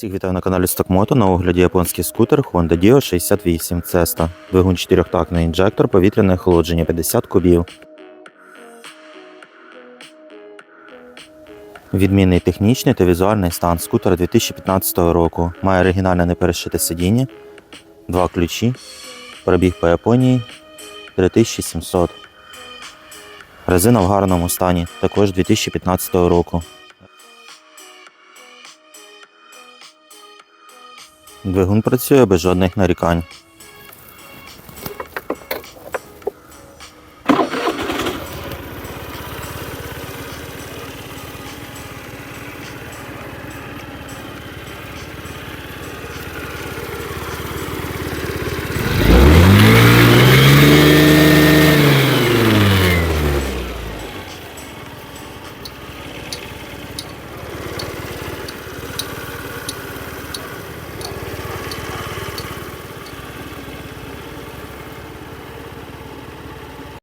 Всіх вітаю на каналі Стокмото. На огляді японський скутер Honda Dio 68 Cesta. Двигун 4-тактний інжектор, повітряне охолодження 50 кубів. Відмінний технічний та візуальний стан скутера 2015 року. Має оригінальне неперешите сидіння, два ключі, пробіг по Японії 3700. Резина в гарному стані, також 2015 року. Двигун працює без жодних нарікань.